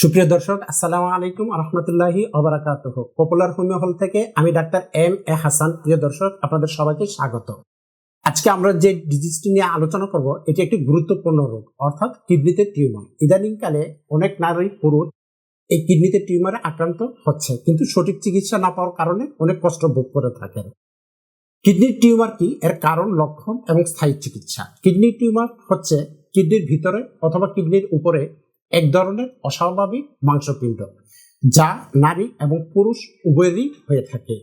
সুপ্রিয় দর্শক, আসসালামু আলাইকুম রহমতুল্লাহি অবরাকাত পপুলার হোমিও হল থেকে আমি ডাক্তার এম এ হাসান। প্রিয় দর্শক, আপনাদের সবাইকে স্বাগত। আজকে আমরা যে ডিজিজটি নিয়ে আলোচনা করব, এটি একটি গুরুত্বপূর্ণ রোগ, অর্থাৎ কিডনিতে টিউমার। ইদানিংকালে অনেক নারী পুরুষ এই কিডনিতে টিউমারে আক্রান্ত হচ্ছে, কিন্তু সঠিক চিকিৎসা না পাওয়ার কারণে অনেক কষ্ট ভোগ করে থাকেন। কিডনির টিউমার কি? এর কারণ, লক্ষণ এবং স্থায়ী চিকিৎসা। কিডনি টিউমার হচ্ছে কিডনির ভিতরে অথবা কিডনির উপরে এক ধরনের অস্বাভাবিক মাংসপিণ্ড, যা নারী এবং পুরুষ উভয়েরই হয়ে থাকে।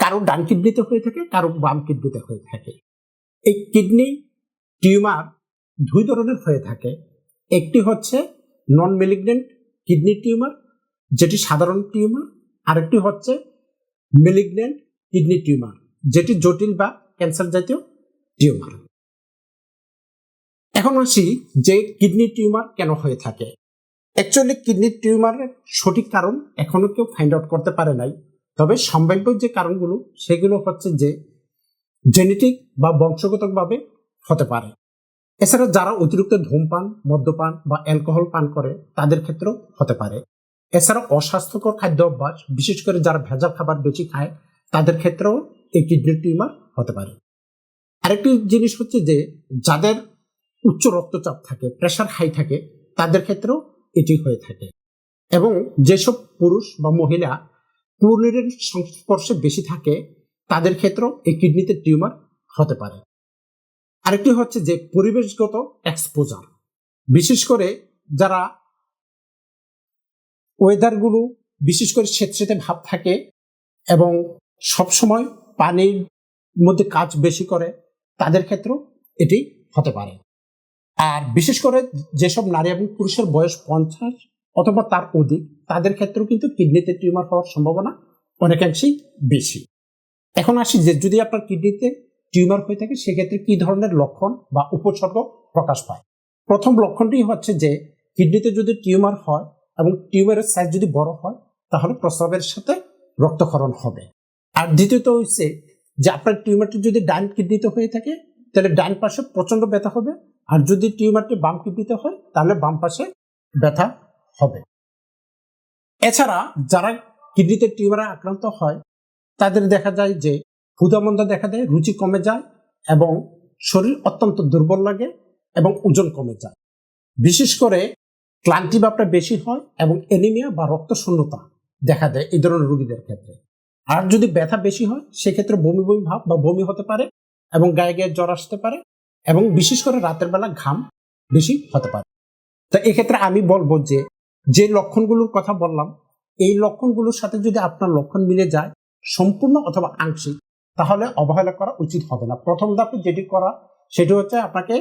কারও ডান কিডনিতে হয়ে থাকে, কারও বাম কিডনিতে হয়ে থাকে। এই কিডনি টিউমার দুই ধরনের হয়ে থাকে। একটি হচ্ছে নন মেলিগনেন্ট কিডনি টিউমার, যেটি সাধারণ টিউমার, আরেকটি হচ্ছে মেলিগনেন্ট কিডনি টিউমার, যেটি জটিল বা ক্যান্সার জাতীয় টিউমার। এখন আসি যে কিডনি টিউমার কেন হয়ে থাকে। অ্যাকচুয়ালি কিডনি টিউমারের সঠিক কারণ এখনও কেউ ফাইন্ড আউট করতে পারে নাই। তবে সম্ভাব্য যে কারণগুলো, সেগুলো হচ্ছে যে জেনেটিক বা বংশগতভাবে হতে পারে। এছাড়া যারা অতিরিক্ত ধূমপান, মদ্যপান বা অ্যালকোহল পান করে, তাদের ক্ষেত্রেও হতে পারে। এছাড়া অস্বাস্থ্যকর খাদ্য অভ্যাস, বিশেষ করে যারা ভেজাল খাবার বেশি খায়, তাদের ক্ষেত্রেও এই কিডনি টিউমার হতে পারে। আরেকটি জিনিস হচ্ছে যে, যাদের উচ্চ রক্তচাপ থাকে প্রেশার হাই থাকে, তাদের ক্ষেত্রেও এটি হয়ে থাকে। এবং যেসব পুরুষ বা মহিলা ক্লোরিনের সংস্পর্শে বেশি থাকে, তাদের ক্ষেত্রেও এই কিডনিতে টিউমার হতে পারে। আরেকটি হচ্ছে যে পরিবেশগত এক্সপোজার বিশেষ করে যারা ওয়েদারগুলো বিশেষ করে স্বেচ্ছেতে ভাব থাকে এবং সবসময় পানির মধ্যে কাজ বেশি করে, তাদের ক্ষেত্রেও এটি হতে পারে। আর বিশেষ করে যেসব নারী এবং পুরুষের বয়স পঞ্চাশ অথবা তার অধিক, তাদের ক্ষেত্রেও কিন্তু কিডনিতে টিউমার হওয়ার সম্ভাবনা অনেকাংশেই বেশি। এখন আসি যে যদি আপনার কিডনিতে টিউমার হয়ে থাকে, সেক্ষেত্রে কি ধরনের লক্ষণ বা উপসর্গ প্রকাশ পায়? প্রথম লক্ষণটি হচ্ছে যে কিডনিতে যদি টিউমার হয় এবং টিউমারের সাইজ যদি বড় হয়, তাহলে প্রস্রাবের সাথে রক্তক্ষরণ হবে। আর দ্বিতীয়ত হচ্ছে যে আপনার টিউমারটি যদি ডান কিডনিতে হয়ে থাকে, তাহলে ডান পাশে প্রচণ্ড ব্যথা হবে আর যদি টিউমারটি বাম কিডনিতে হয়, তাহলে বাম পাশে ব্যথা হবে। এছাড়া যারা কিডনিতে টিউমারে আক্রান্ত হয়, তাদের দেখা যায় যে ক্ষুধামন্দা দেখা দেয়, রুচি কমে যায় এবং শরীর অত্যন্ত দুর্বল লাগে এবং ওজন কমে যায়। বিশেষ করে ক্লান্তি ভাবটা বেশি হয় এবং এনিমিয়া বা রক্ত শূন্যতা দেখা দেয় এই ধরনের রোগীদের ক্ষেত্রে। আর যদি ব্যথা বেশি হয়, সেক্ষেত্রে বমি বমি ভাব বা বমি হতে পারে এবং গায়ে গায়ে জ্বর আসতে পারে। এবং বিশেষ করে রাতের বেলা ঘাম বেশি হতে পারে। তো এক্ষেত্রে আমি বলব যে যে লক্ষণগুলোর কথা বললাম, এই লক্ষণগুলোর সাথে যদি আপনার লক্ষণ মিলে যায়, সম্পূর্ণ অথবা আংশিক, তাহলে অবহেলা করা উচিত হবে না। প্রথম ধাপে যেটি করা, সেটি হচ্ছে আপনাকে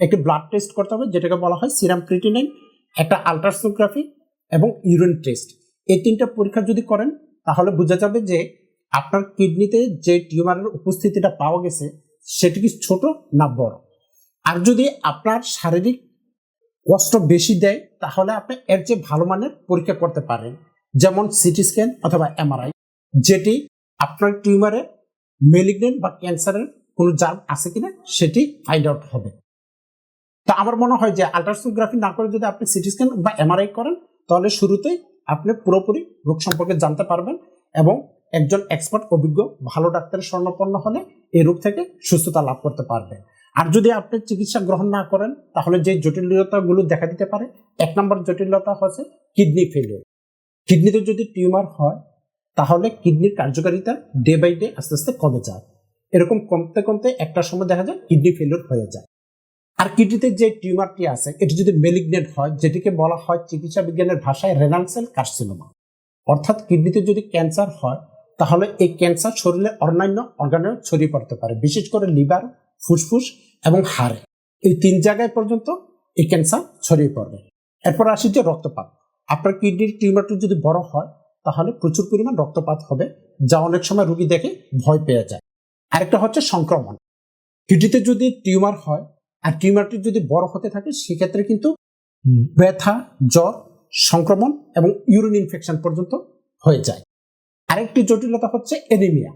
একটি ব্লাড টেস্ট করতে হবে, যেটাকে বলা হয় সিরাম ক্রিটিনাইন একটা আলট্রাসোগ্রাফি এবং ইউরিন টেস্ট এই তিনটা পরীক্ষা যদি করেন, তাহলে বোঝা যাবে যে, আপনার কিডনিতে যে টিউমারের উপস্থিতিটা পাওয়া গেছে, সেটি কি ছোট না বড়? আর যদি আপনার শারীরিক কষ্ট বেশি দেয়, তাহলে আপনি এর চেয়ে ভালো মানের পরীক্ষা করতে পারেন। যেমন সিটি স্ক্যান অথবা এমআরআই, যেটি আপনার টিউমারে মেলিগনেন্ট বা ক্যান্সারের কোনো জার্ম আছে কিনা সেটি ফাইন্ড আউট হবে। তা আমার মনে হয় যে আল্ট্রাসোগ্রাফি না করে যদি আপনি সিটি স্ক্যান বা এমআরআই করেন, তাহলে শুরুতেই আপনি পুরোপুরি রোগ সম্পর্কে জানতে পারবেন এবং একজন এক্সপার্ট অভিজ্ঞ, ভালো ডাক্তারের স্বর্ণপন্ন হলে এই রোগ থেকে সুস্থতা লাভ করতে পারবেন। আর যদি আপনি চিকিৎসা গ্রহণ না করেন, তাহলে যে জটিলতাগুলো দেখা দিতে পারে, এক নম্বর জটিলতা হচ্ছে কিডনি ফেলিওর কিডনিতে যদি টিউমার হয়, তাহলে কিডনির কার্যকারিতা ডে বাই ডে আস্তে আস্তে কমে যায়। এরকম কমতে কমতে একটা সময় দেখা যায় কিডনি ফেলিওর হয়ে যায়। আর কিডনিতে যে টিউমারটি আছে, এটি যদি মেলিগনেন্ট হয়, যেটিকে বলা হয় চিকিৎসা বিজ্ঞানের ভাষায় রেনাল সেল কার্সিনোমা অর্থাৎ কিডনিতে যদি ক্যান্সার হয়, তাহলে এই ক্যান্সার শরীরে অন্যান্য অর্গানেও ছড়িয়ে পড়তে পারে, বিশেষ করে লিভার ফুসফুস এবং হাড়ে। এই তিন জায়গায় পর্যন্ত এই ক্যান্সার ছড়িয়ে পড়বে এরপর আসি যে রক্তপাত। আপনার কিডনির টিউমারটি যদি বড় হয়, তাহলে প্রচুর পরিমাণ রক্তপাত হবে, যা অনেক সময় রুগী দেখে ভয় পেয়ে যায়। আরেকটা হচ্ছে সংক্রমণ। কিডনিতে যদি টিউমার হয় আর টিউমারটি যদি বড় হতে থাকে, সেক্ষেত্রে কিন্তু ব্যথা, জ্বর, সংক্রমণ এবং ইউরিন ইনফেকশন পর্যন্ত হয়ে যায়। আরেকটি জটিলতা হচ্ছে এনিমিয়া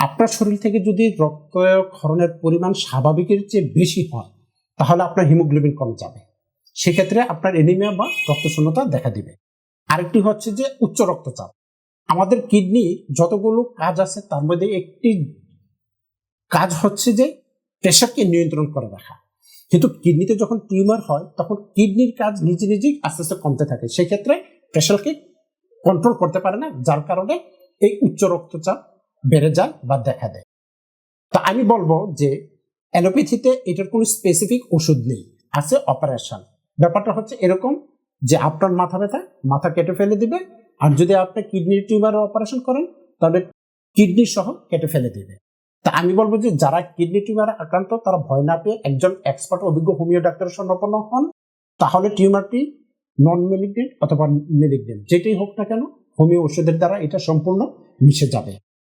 আপনার শরীর থেকে যদি রক্তক্ষরণের পরিমাণ স্বাভাবিকের চেয়ে বেশি হয়, তাহলে আপনার হিমোগ্লোবিন কমে যাবে। সেক্ষেত্রে আপনার এনিমিয়া বা রক্তশূন্যতা দেখা দিবে। আরেকটি হচ্ছে যে উচ্চ রক্তচাপ। আমাদের কিডনি যতগুলো কাজ আছে, তার মধ্যে একটি কাজ হচ্ছে যে প্রেশারকে নিয়ন্ত্রণ করে রাখা। কিন্তু কিডনিতে যখন টিউমার হয়, তখন কিডনির কাজ নিজে নিজেই আস্তে আস্তে কমতে থাকে। সেক্ষেত্রে প্রেশারকে কন্ট্রোল করতে পারে না, যার কারণে এই উচ্চ রক্তচাপ বেড়ে যায় বা দেখা দেয়। তা আমি বলব যে অ্যালোপ্যাথিতে এটার কোনো স্পেসিফিক ওষুধ নেই, আছে অপারেশন ব্যাপারটা হচ্ছে এরকম যে আপনার মাথা ব্যথা, মাথা কেটে ফেলে দিবে, আর যদি আপনি কিডনির টিউমারের অপারেশন করেন তবে কিডনি সহ কেটে ফেলে দিবে। তা আমি বলব যে যারা কিডনি টিউমারে আক্রান্ত, তারা ভয় না পেয়ে একজন এক্সপার্ট অভিজ্ঞ হোমিও ডাক্তারের স্বর্ণপন্ন হন। তাহলে টিউমারটি নন মেলিগনেন্ট অথবা মেলিগনেন্ট যেটাই হোক না কেন, হোমিও ওষুধের দ্বারা এটা সম্পূর্ণ মিশে যাবে।